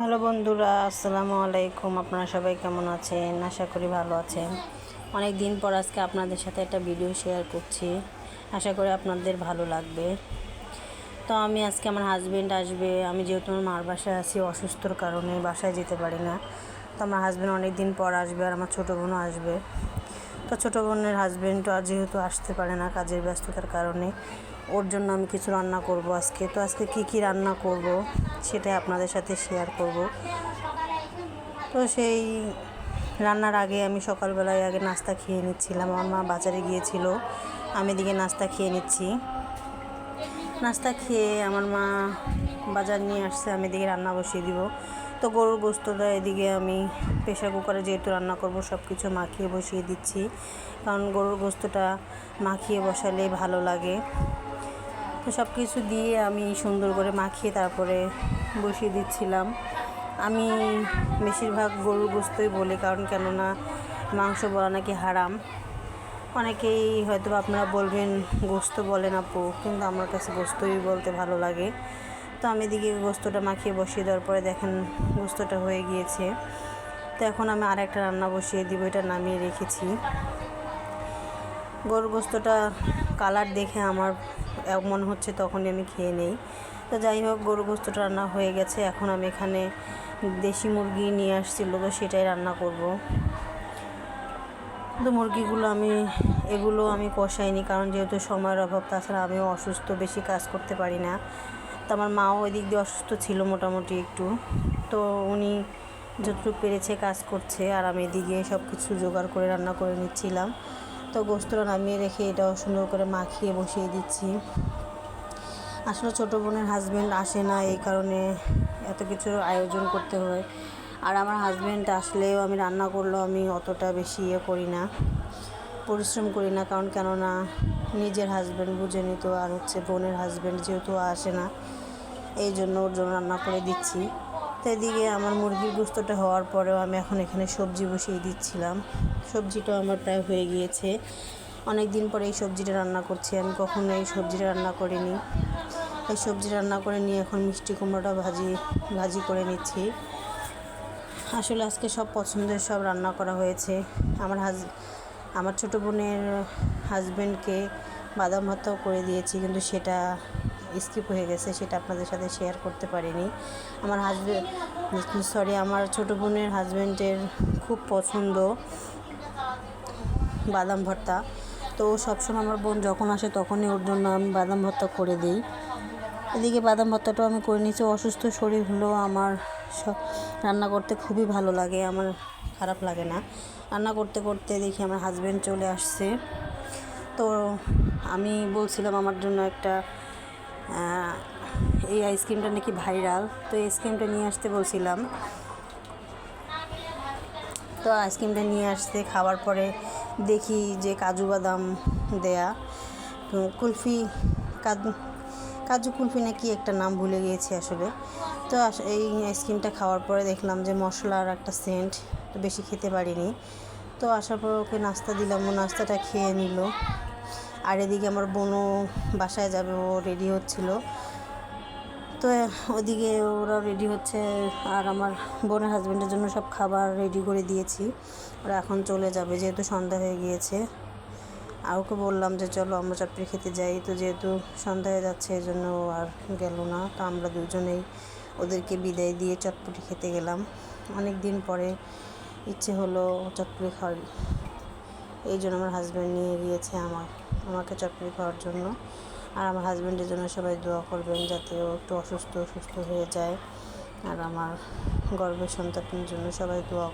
Hello বন্ধুরা, আসসালামু আলাইকুম। আপনারা সবাই কেমন আছেন? আশা করি ভালো আছেন। অনেক দিন পর আজকে আপনাদের সাথে একটা ভিডিও শেয়ার করছি। আশা করি আপনাদের ভালো লাগবে। তো আমি আজকে আমার হাজব্যান্ড আসবে। আমি যেহেতু আমার মার বাসায় আছি, অসুস্থর কারণে বাসায় যেতে পারি না। তো আমার হাজব্যান্ড অনেক দিন পর আসবে আর আমার ছোটো বোনও আসবে। তো ছোটো বোনের হাজব্যান্ডও আর যেহেতু আসতে পারে না কাজের ব্যস্ততার কারণে। ওর জন্য আমি কিছু রান্না করব আজকে। তো আজকে কি কি রান্না করব সেটাই আপনাদের সাথে শেয়ার করব। তো সেই রান্নার আগে আমি সকালবেলায় আগে নাস্তা খেয়ে নিচ্ছিলাম। আমার মা বাজারে গিয়েছিল। আমি এদিকে নাস্তা খেয়ে নিচ্ছি। নাস্তা খেয়ে আমার মা বাজার নিয়ে আসছে। আমি এদিকে রান্না বসিয়ে দিব। তো গরুর গোস্তটা এদিকে আমি প্রেশার কুকারে যেহেতু রান্না করব সব কিছু মাখিয়ে বসিয়ে দিচ্ছি। কারণ গরুর গোস্তটা মাখিয়ে বসালে ভালো লাগে। তো সব কিছু দিয়ে আমি সুন্দর করে মাখিয়ে তারপরে বসিয়ে দিচ্ছিলাম। আমি বেশিরভাগ গরুর গোস্তই বলি, কারণ কেননা মাংস বলা নাকি হারাম। অনেকেই হয়তো আপনারা বলবেন গোস্ত বলেন আপু। কিন্তু আমার কাছে গোস্তই বলতে ভালো লাগে। তো আমি এদিকে গোস্তটা মাখিয়ে বসিয়ে দেওয়ার পরে দেখেন গোস্তটা হয়ে গিয়েছে। তো এখন আমি আর একটা রান্না বসিয়ে দিব, এটা নামিয়ে রেখেছি। গরুর গোস্তটা কালার দেখে আমার মনে হচ্ছে তখনই আমি খেয়ে নেই। তো যাই হোক গরু গোস্তটা রান্না হয়ে গেছে। এখন আমি এখানে দেশি মুরগি নিয়ে আসছিল তো সেটাই রান্না করব। তো মুরগিগুলো আমি, এগুলো আমি কষাইনি, কারণ যেহেতু সময়ের অভাব, তাছাড়া আমিও অসুস্থ, বেশি কাজ করতে পারি না। তো আমার মাও ওই দিক দিয়ে অসুস্থ ছিল মোটামুটি একটু। তো উনি যতটুকু পেরেছে কাজ করছে, আর আমি এদিকে সব কিছু জোগাড় করে রান্না করে নিচ্ছিলাম। তো গোস্তটা নামিয়ে রেখে এটাও সুন্দর করে মাখিয়ে বসিয়ে দিচ্ছি। আসলে ছোটো বোনের হাজব্যান্ড আসে না, এই কারণে এত কিছুর আয়োজন করতে হয়। আর আমার হাজব্যান্ড আসলেও আমি রান্না করলেও আমি অতটা বেশি ইয়ে করি না, পরিশ্রম করি না, কারণ কেননা নিজের হাজব্যান্ড বুঝে নিত আর হচ্ছে বোনের হাজব্যান্ড যেহেতু আসে না, এই জন্য ওর জন্য রান্না করে দিচ্ছি। তো এদিকে আমার মুরগির গোস্তটা হওয়ার পরেও আমি এখন এখানে সবজি বসিয়ে দিচ্ছিলাম। সবজিটাও আমার প্রায় হয়ে গিয়েছে। অনেক দিন পরে এই সবজিটা রান্না করছি। আমি কখনো এই সবজিটা রান্না করিনি। এই সবজি রান্না করে নিয়ে এখন মিষ্টি কুমড়োটা ভাজি ভাজি করে নিচ্ছি। আসলে আজকে সব পছন্দের সব রান্না করা হয়েছে। আমার হাজ, আমার ছোটো বোনের হাজব্যান্ডকে বাদাম ভাতাও করে দিয়েছি, কিন্তু সেটা স্কিপ হয়ে গেছে, সেটা আপনাদের সাথে শেয়ার করতে পারিনি। আমার হাজব্যান্ড সরি আমার ছোটো বোনের হাজব্যান্ডের খুব পছন্দ বাদাম ভর্তা। তো সবসময় আমার বোন যখন আসে তখনই ওর জন্য আমি বাদাম ভর্তা করে দিই। এদিকে বাদাম ভর্তাটাও আমি করে নিয়েছি, অসুস্থ শরীর হলেও আমার সব রান্না করতে খুবই ভালো লাগে, আমার খারাপ লাগে না। রান্না করতে করতে দেখি আমার হাজব্যান্ড চলে আসছে। তো আমি বলছিলাম আমার জন্য একটা এই আইসক্রিমটা নাকি ভাইরাল তো এই আইসক্রিমটা নিয়ে আসতে বলছিলাম। তো আইসক্রিমটা নিয়ে আসতে খাওয়ার পরে দেখি যে কাজু বাদাম দেয়া। কুলফি, কাজু কাজু কুলফি নাকি একটা নাম ভুলে গিয়েছি আসলে। তো এই আইসক্রিমটা খাওয়ার পরে দেখলাম যে মশলার একটা সেন্ট তো বেশি খেতে পারিনি। তো আসার পর ওকে নাস্তা দিলাম, ও নাস্তাটা খেয়ে নিল। আর এদিকে আমার বোনও বাসায় যাবে, ও রেডি হচ্ছিল। তো ওদিকে ওরা রেডি হচ্ছে, আর আমার বোনের হাজব্যান্ডের জন্য সব খাবার রেডি করে দিয়েছি। ওরা এখন চলে যাবে, যেহেতু সন্ধ্যা হয়ে গিয়েছে। আর ওকে বললাম যে, চলো আমরা চাপড়ি খেতে যাই। তো যেহেতু সন্ধ্যা হয়ে যাচ্ছে, এই জন্য আর গেল না। তো আমরা দুজনেই ওদেরকে বিদায় দিয়ে চটপটি খেতে গেলাম। অনেক দিন পরে ইচ্ছে হলো চটপটি খাওয়ার এই জন্য আমার হাজব্যান্ড নিয়ে গিয়েছে আমার। আমাকে চাকরি পাওয়ার জন্য। আর আমার হাজব্যান্ডের জন্য সবাই দোয়া করবেন যাতে ও একটু অসুস্থ সুস্থ হয়ে যায়। আর আমার গর্বের সন্তানের জন্য সবাই দোয়া